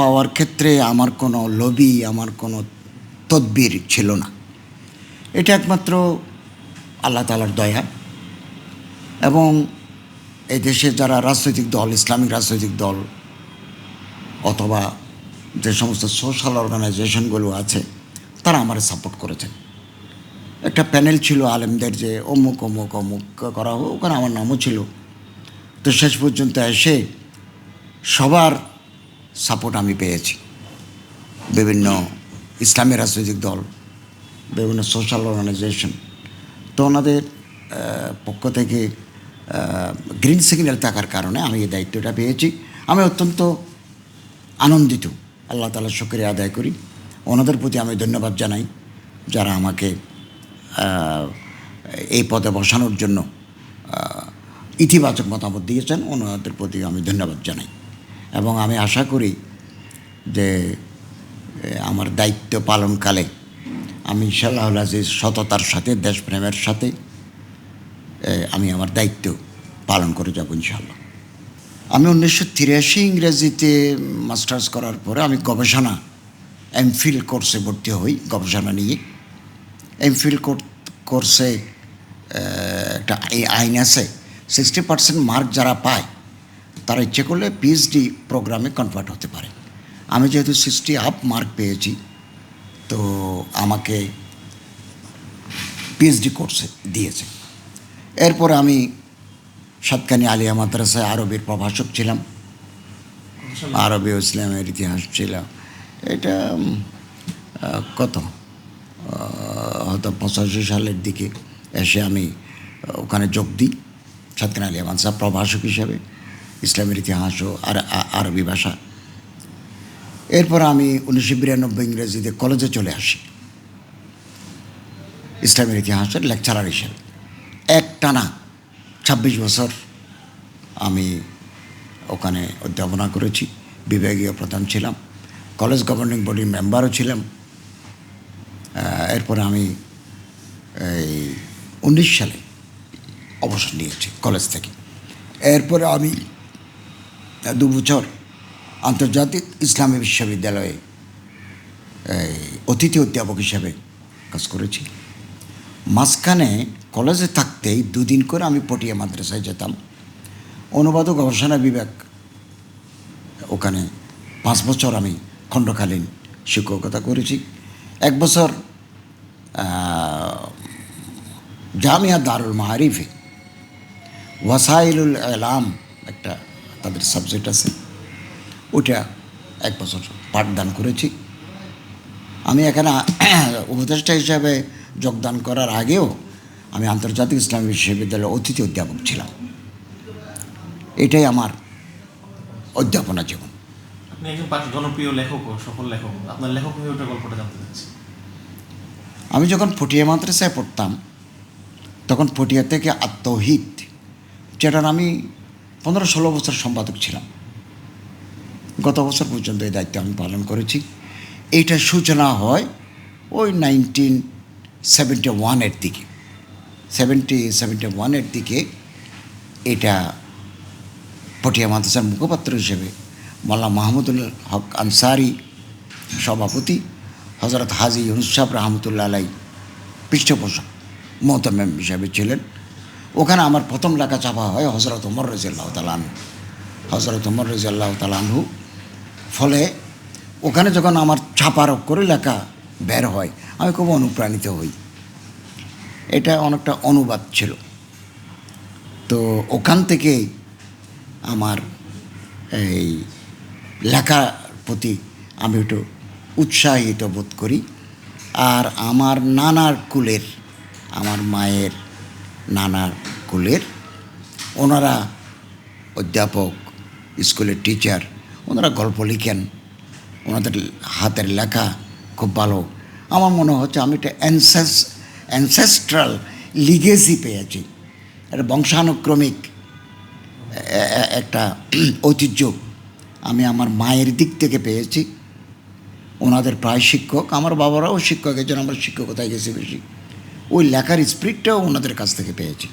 পাওয়ার ক্ষেত্রে আমার কোনো লবি আমার কোনো তদবির ছিল না। এটা একমাত্র আল্লাহ তালার দয়া। এবং এই দেশে যারা রাজনৈতিক দল, ইসলামিক রাজনৈতিক দল অথবা যে সমস্ত সোশ্যাল অর্গানাইজেশনগুলো আছে, তারা আমার সাপোর্ট করেছেন। একটা প্যানেল ছিল আলেমদের যে অমুক অমুক অমুক করা হোক, ওখানে আমার নামও ছিল। তো শেষ পর্যন্ত এসে সবার সাপোর্ট আমি পেয়েছি। বিভিন্ন ইসলামী রাজনৈতিক দল, বিভিন্ন সোশ্যাল অর্গানাইজেশন। তো ওনাদের পক্ষ থেকে গ্রিন সিগন্যাল থাকার কারণে আমি এই দায়িত্বটা পেয়েছি। আমি অত্যন্ত আনন্দিত, আল্লাহ তালা শুক্রিয়া আদায় করি। ওনাদের প্রতি আমি ধন্যবাদ জানাই, যারা আমাকে এই পদে বসানোর জন্য ইতিবাচক মতামত দিয়েছেন। ওনাদের প্রতি আমি ধন্যবাদ জানাই। এবং আমি আশা করি যে আমার দায়িত্ব পালনকালে আমি ইনশাল্লাহ আজিজ সততার সাথে, দেশপ্রেমের সাথে আমি আমার দায়িত্ব পালন করে যাব ইনশাল্লাহ আমি উনিশশো তিরাশি ইংরেজিতে মাস্টার্স করার পরে আমি গবেষণা এমফিল কোর্সে ভর্তি হই, গবেষণা নিয়ে। এমফিল কোর্সে একটা এই আইন আছে, সিক্সটি পার্সেন্ট মার্ক যারা পায় তারা ইচ্ছে করলে পিএইচডি প্রোগ্রামে কনভার্ট হতে পারে। আমি যেহেতু সিক্সটি আপ মার্ক পেয়েছি, তো আমাকে পিএইচডি কোর্সে দিয়েছে। এরপর আমি সাতকানি আলিয়া মাদ্রাসায় আরবির প্রভাষক ছিলাম আরবি ও ইসলামের ইতিহাস ছিল। এটা কত? হয়তো পঁচাশি সালের দিকে এসে আমি ওখানে যোগ দিই, সাতকানি আলিয়া মাদ্রাসা প্রভাষক হিসাবে। ইসলামের ইতিহাস ও আর আরবি ভাষা। এরপর আমি উনিশশো বিরানব্বই ইংরেজিতে কলেজে চলে আসি। ইসলামের ইতিহাসের লেকচারার হিসেবে। এক টানা ছাব্বিশ বছর আমি ওখানে অধ্যাপনা করেছি, বিভাগীয় প্রধান ছিলাম, কলেজ গভর্নিং বডির মেম্বারও ছিলাম। এরপরে আমি এই উনিশ সালে অবসর নিয়েছি কলেজ থেকে। এরপরে আমি দু বছর আন্তর্জাতিক ইসলামী বিশ্ববিদ্যালয়ে অতিথি অধ্যাপক হিসাবে কাজ করেছি। মাঝখানে কলেজে থাকতেই দুদিন করে আমি পটিয়া মাদ্রাসায় যেতাম। অনুবাদ ও গবেষণা বিভাগ, ওখানে পাঁচ বছর আমি খণ্ডকালীন শিক্ষকতা করেছি। এক বছর জামিয়া দারুল মাহারিফে ওয়াসাইলুল এলাম একটা তাদের সাবজেক্ট আছে। ওটা এক বছর পাঠদান করেছি। আমি এখানে উপদেষ্টা হিসাবে যোগদান করার আগেও আমি আন্তর্জাতিক ইসলামী বিশ্ববিদ্যালয়ের অতিথি অধ্যাপক ছিলাম। এটাই আমার অধ্যাপনা জীবন। আপনি একজন জনপ্রিয় লেখক সফল লেখক। আপনার লেখক হয়ে ওঠা গল্পটা জানতে চাচ্ছি। আমি যখন পটিয়া মাদ্রাসায় পড়তাম তখন পটিয়া থেকে আত্মহিত যেটার আমি পনেরো ষোলো বছর সম্পাদক ছিলাম। গত বছর পর্যন্ত এই দায়িত্ব আমি পালন করেছি। এইটার সূচনা হয় ওই নাইনটিন সেভেন্টি ওয়ানের দিকে। সেভেন্টি সেভেন্টি ওয়ানের দিকে এটা পটিয়া মাদ্রাসার মুখপাত্র হিসেবে মোল্লা মাহমুদুল হক আনসারি সভাপতি হজরত হাজি ইউনুস রহমতুল্লাহ আলাই পৃষ্ঠপোষক মোহতামেম হিসাবে ছিলেন। ওখানে আমার প্রথম লেখা চাপা হয় হজরত উমর রাজিয়াল্লাহ তালানহু হজরত উমর রাজিয়াল্লাহ তালানহু ফলে ওখানে যখন আমার ছাপার করে লেখা বের হয়, আমি খুব অনুপ্রাণিত হই। এটা অনেকটা অনুবাদ ছিল। তো ওখান থেকেই আমার এই লেখার প্রতি আমি একটু উৎসাহিত বোধ করি। আর আমার নানার কুলের, আমার মায়ের নানার কুলের ওনারা অধ্যাপক, স্কুলের টিচার ওনারা গল্প লিখেন। ওনাদের হাতের লেখা খুব ভালো। আমার মনে হচ্ছে আমি একটা অ্যানসেস অ্যানসেস্ট্রাল লিগেসি পেয়েছি। একটা বংশানুক্রমিক একটা ঐতিহ্য আমি আমার মায়ের দিক থেকে পেয়েছি। ওনাদের প্রায় শিক্ষক, আমার বাবারাও শিক্ষক জন্য আমার শিক্ষকতায় গেছে বেশি। ওই লেখার স্পিরিটটাও ওনাদের কাছ থেকে পেয়েছি।